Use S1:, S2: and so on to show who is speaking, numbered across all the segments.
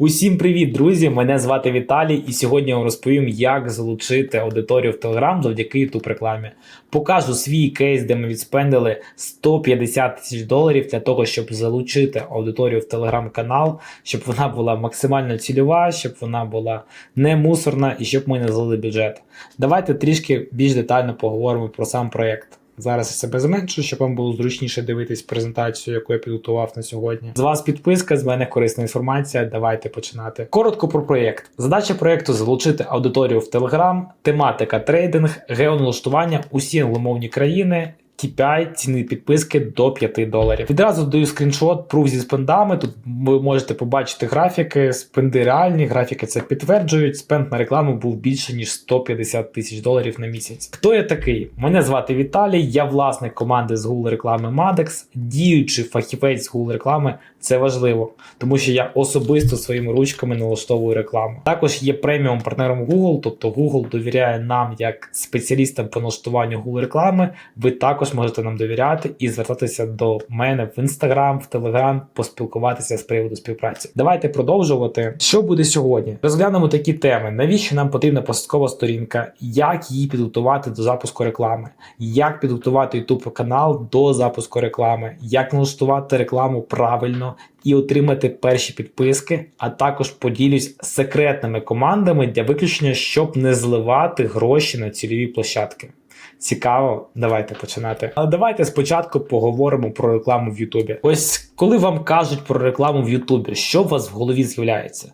S1: Усім привіт, друзі! Мене звати Віталій, і сьогодні я вам розповім, як залучити аудиторію в Telegram завдяки youtube рекламі. Покажу свій кейс, де ми відспендили 150 тисяч доларів для того, щоб залучити аудиторію в Telegram канал, щоб вона була максимально цільова, щоб вона була не мусорна і щоб ми не залили бюджет. Давайте трішки більш детально поговоримо про сам проєкт. Зараз я себе зменшу, щоб вам було зручніше дивитись презентацію, яку я підготував на сьогодні. З вас підписка, з мене корисна інформація. Давайте починати. Коротко про проєкт. Задача проєкту залучити аудиторію в Telegram, тематика трейдинг, геоналаштування, усі англомовні країни. KPI ціни підписки до 5 доларів. Відразу даю скріншот пруф зі спендами. Тут ви можете побачити графіки, спенди реальні, графіки це підтверджують. Спенд на рекламу був більше ніж 150 тисяч доларів на місяць. Хто я такий? Мене звати Віталій, я власник команди з Google реклами Madex, діючий фахівець з Google реклами. Це важливо, тому що я особисто своїми ручками налаштовую рекламу. Також є преміум партнером Google, тобто Google довіряє нам як спеціалістам по налаштуванню Google реклами. Ви також можете нам довіряти і звертатися до мене в Instagram, в Telegram, поспілкуватися з приводу співпраці. Давайте продовжувати. Що буде сьогодні? Розглянемо такі теми: навіщо нам потрібна посадкова сторінка, як її підготувати до запуску реклами, як підготувати YouTube канал до запуску реклами, як налаштувати рекламу правильно і отримати перші підписки, а також поділюсь секретними командами для виключення, щоб не зливати гроші на цільові площадки. Цікаво, давайте починати. Але давайте спочатку поговоримо про рекламу в Ютубі. Ось коли вам кажуть про рекламу в Ютубі, що у вас в голові з'являється?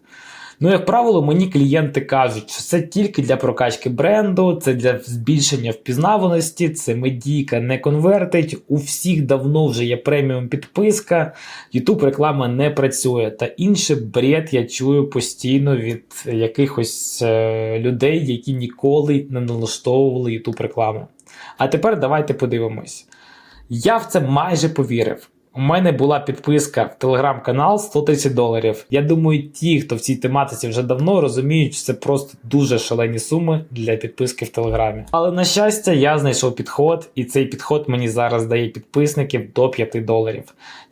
S1: Ну, як правило, мені клієнти кажуть, що це тільки для прокачки бренду, це для збільшення впізнаваності, це медійка не конвертить. У всіх давно вже є преміум підписка, YouTube реклама не працює. Та інший бред я чую постійно від якихось е, людей, які ніколи не налаштовували YouTube рекламу. А тепер давайте подивимось. Я в це майже повірив. У мене була підписка в телеграм-канал 130 доларів. Я думаю, ті, хто в цій тематиці вже давно розуміють, що це просто дуже шалені суми для підписки в телеграмі. Але на щастя, я знайшов підход, і цей підход мені зараз дає підписників до 5 доларів.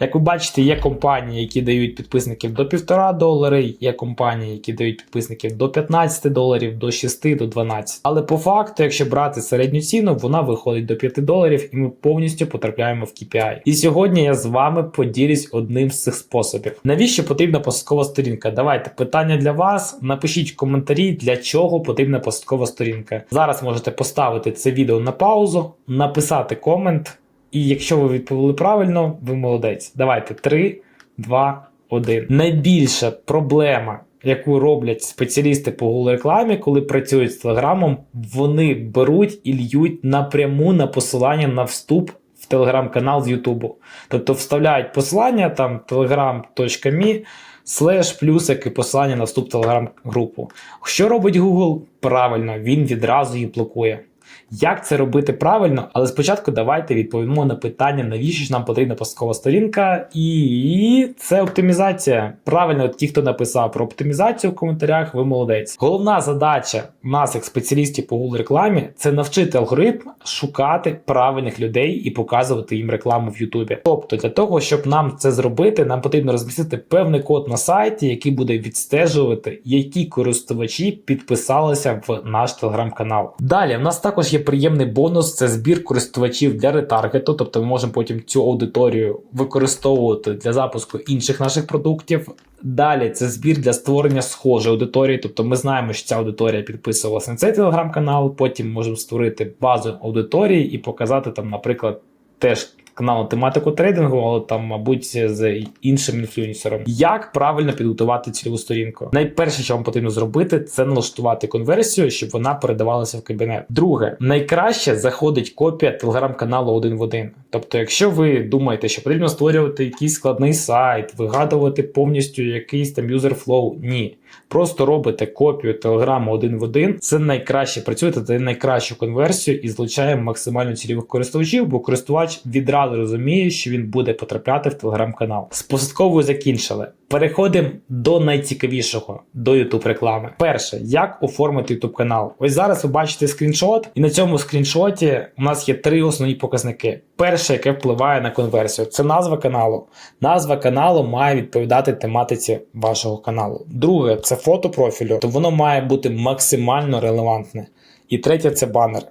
S1: Як ви бачите, є компанії, які дають підписників до 1,5 долари, є компанії, які дають підписників до 15 доларів, до 6, до 12. Але по факту, якщо брати середню ціну, вона виходить до 5 доларів, і ми повністю потрапляємо в KPI. І сьогодні я з вами поділюсь одним з цих способів. Навіщо потрібна посадкова сторінка? Давайте питання для вас. Напишіть в коментарі, для чого потрібна посадкова сторінка. Зараз можете поставити це відео на паузу, написати комент. І якщо ви відповіли правильно, ви молодець. Давайте 3, 2, 1. Найбільша проблема. Яку роблять спеціалісти по Google рекламі, коли працюють з телеграмом, вони беруть і льють напряму на посилання на вступ телеграм-канал з Ютубу. Тобто вставляють посилання там telegram.me слеш плюсик і посилання на вступ телеграм-групу. Що робить Google? Правильно, він відразу її блокує. Як це робити правильно? Але спочатку давайте відповімо на питання, навіщо ж нам потрібна посадкова сторінка, і це оптимізація. Правильно, ті, хто написав про оптимізацію в коментарях, ви молодець. Головна задача нас, як спеціалістів по Google рекламі, це навчити алгоритм шукати правильних людей і показувати їм рекламу в Ютубі. Тобто, для того, щоб нам це зробити, нам потрібно розмістити певний код на сайті, який буде відстежувати, які користувачі підписалися в наш телеграм-канал. Далі в нас також є приємний бонус це збір користувачів для ретаргету, тобто ми можемо потім цю аудиторію використовувати для запуску інших наших продуктів. Далі це збір для створення схожої аудиторії, тобто ми знаємо, що ця аудиторія підписувалася на цей телеграм-канал. Потім можемо створити базу аудиторії і показати там, наприклад, теж канал тематику трейдингу, але там, мабуть, з іншим інфлюенсером. Як правильно підготувати цільову сторінку? Найперше, що вам потрібно зробити, це налаштувати конверсію, щоб вона передавалася в кабінет. Друге, найкраще заходить копія телеграм-каналу один в один. Тобто, якщо ви думаєте, що потрібно створювати якийсь складний сайт, вигадувати повністю якийсь там юзерфлоу, ні. Просто робите копію телеграму один в один. Це найкраще працює, це найкращу конверсію і злучає максимально цільових користувачів, бо користувач відразу одразу розуміє, що він буде потрапляти в телеграм-канал. З посадковою закінчили. Переходимо до найцікавішого до YouTube реклами. Перше, як оформити YouTube канал. Ось зараз ви бачите скріншот, і на цьому скріншоті у нас є три основні показники. Перше, яке впливає на конверсію, це назва каналу. Назва каналу має відповідати тематиці вашого каналу. Друге, це фото профілю, то воно має бути максимально релевантне. І третє це банер.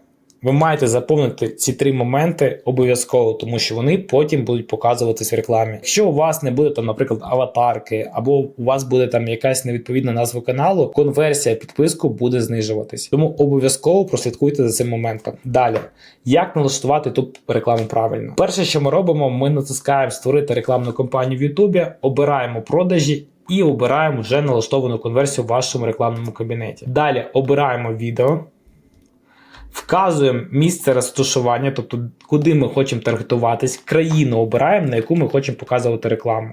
S1: Ви маєте заповнити ці три моменти обов'язково, тому що вони потім будуть показуватись в рекламі. Якщо у вас не буде там, наприклад, аватарки, або у вас буде там якась невідповідна назва каналу, конверсія підписку буде знижуватись. Тому обов'язково прослідкуйте за цим моментом. Далі, як налаштувати тут рекламу правильно? Перше, що ми робимо, ми натискаємо створити рекламну кампанію в Ютубі, обираємо продажі. І обираємо вже налаштовану конверсію в вашому рекламному кабінеті. Далі обираємо відео, вказуємо місце розташування, тобто куди ми хочемо таргетуватись, країну обираємо, на яку ми хочемо показувати рекламу.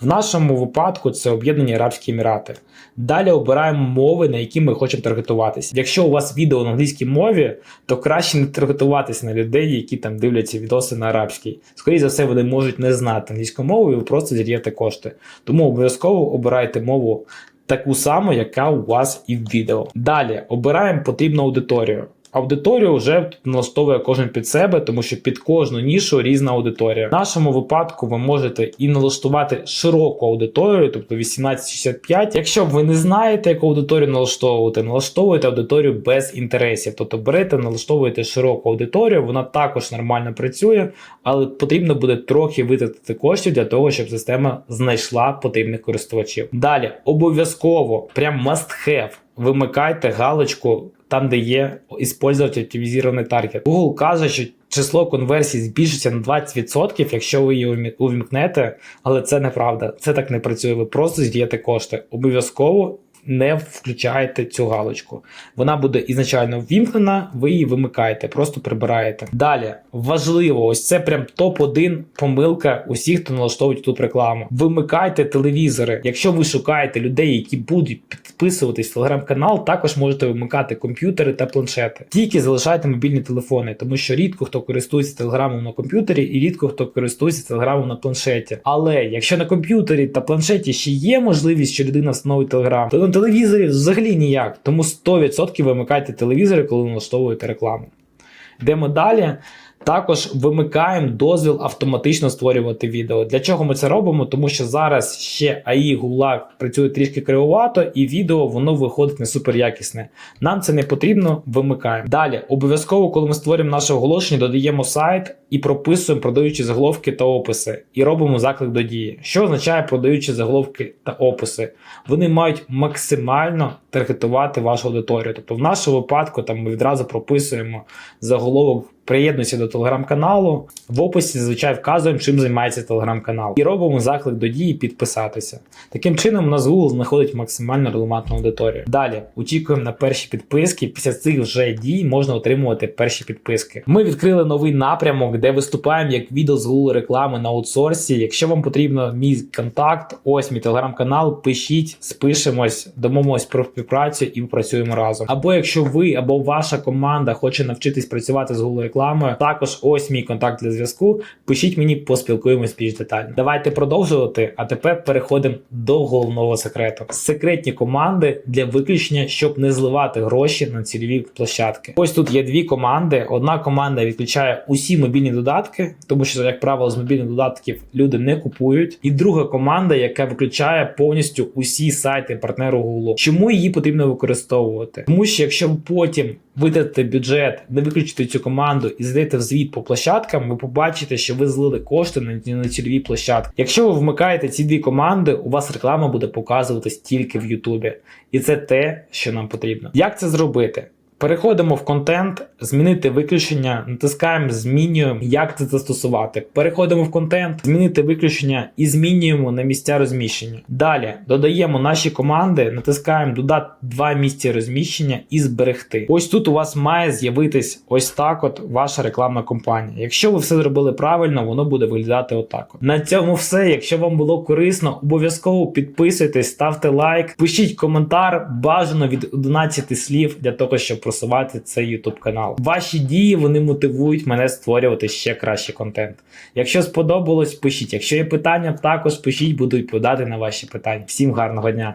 S1: В нашому випадку це Об'єднані Арабські Емірати. Далі обираємо мови, на які ми хочемо таргетуватись. Якщо у вас відео на англійській мові, то краще не таргетуватись на людей, які там дивляться відоси на арабській. Скоріше за все, вони можуть не знати англійську мову і ви просто зір'єте кошти. Тому обов'язково обирайте мову таку саму, яка у вас і в відео. Далі обираємо потрібну аудиторію. Аудиторію вже налаштовує кожен під себе, тому що під кожну нішу різна аудиторія. В нашому випадку ви можете і налаштувати широку аудиторію, тобто 1865. Якщо ви не знаєте, яку аудиторію налаштовувати, налаштовуєте аудиторію без інтересів. Тобто берете, налаштовуєте широку аудиторію, вона також нормально працює, але потрібно буде трохи витратити коштів для того, щоб система знайшла потрібних користувачів. Далі обов'язково, прям must have, вимикайте галочку там, де є «Использовать оптимізований таргет. Google каже, що число конверсій збільшиться на 20%, якщо ви її увімкнете, але це неправда. Це так не працює. Ви просто з'їдете кошти. Обов'язково не включаєте цю галочку. Вона буде ізначально ввімкнена, ви її вимикаєте, просто прибираєте. Далі важливо, ось це прям топ-1 помилка усіх, хто налаштовують тут рекламу. Вимикайте телевізори. Якщо ви шукаєте людей, які будуть підписуватись в телеграм-канал, також можете вимикати комп'ютери та планшети. Тільки залишайте мобільні телефони, тому що рідко хто користується телеграмом на комп'ютері і рідко хто користується телеграмом на планшеті. Але якщо на комп'ютері та планшеті ще є можливість, що людина встановить телеграм, то на телевізорі взагалі ніяк. Тому 100% вимикайте телевізори, коли налаштовуєте рекламу. Йдемо далі. Також вимикаємо дозвіл автоматично створювати відео. Для чого ми це робимо? Тому що зараз ще AI Гула працює трішки кривовато, і відео воно виходить не супер якісне. Нам це не потрібно, вимикаємо. Далі, обов'язково, коли ми створюємо наше оголошення, додаємо сайт і прописуємо продаючі заголовки та описи, і робимо заклик до дії. Що означає продаючі заголовки та описи? Вони мають максимально таргетувати вашу аудиторію. Тобто, в нашому випадку там ми відразу прописуємо заголовок. Приєднуйся до телеграм-каналу. В описі зазвичай вказуємо, чим займається телеграм-канал. І робимо заклик до дії підписатися. Таким чином, у нас Google знаходить максимально релевантну аудиторію. Далі очікуємо на перші підписки. Після цих вже дій можна отримувати перші підписки. Ми відкрили новий напрямок, де виступаємо як відео з Google реклами на аутсорсі. Якщо вам потрібно мій контакт, ось мій телеграм-канал, пишіть, спишемось, домовимось про співпрацю і працюємо разом. Або якщо ви або ваша команда хоче навчитись працювати з Google рекламою, також ось мій контакт для зв'язку. Пишіть мені, поспілкуємось більш детально. Давайте продовжувати. А тепер переходимо до головного секрету: секретні команди для виключення, щоб не зливати гроші на цільові площадки. Ось тут є дві команди. Одна команда відключає усі мобільні додатки, тому що, як правило, з мобільних додатків люди не купують. І друга команда, яка виключає повністю усі сайти партнеру Google. Чому її потрібно використовувати? Тому що якщо потім витратите бюджет, не виключите цю команду і зайдете в звіт по площадкам, ви побачите, що ви злили кошти на, на цільові площадки. Якщо ви вмикаєте ці дві команди, у вас реклама буде показуватись тільки в Ютубі. І це те, що нам потрібно. Як це зробити? Переходимо в контент, змінити виключення, натискаємо, змінюємо, як це застосувати. Переходимо в контент, змінити виключення і змінюємо на місця розміщення. Далі додаємо наші команди, натискаємо додати два місця розміщення і зберегти. Ось тут у вас має з'явитись ось так: от ваша рекламна кампанія. Якщо ви все зробили правильно, воно буде виглядати отак. От. На цьому все. Якщо вам було корисно, обов'язково підписуйтесь, ставте лайк, пишіть коментар, бажано від 11 слів для того, щоб просувати цей YouTube канал. Ваші дії вони мотивують мене створювати ще краще контент. Якщо сподобалось, пишіть. Якщо є питання, також пишіть, буду відповідати на ваші питання. Всім гарного дня!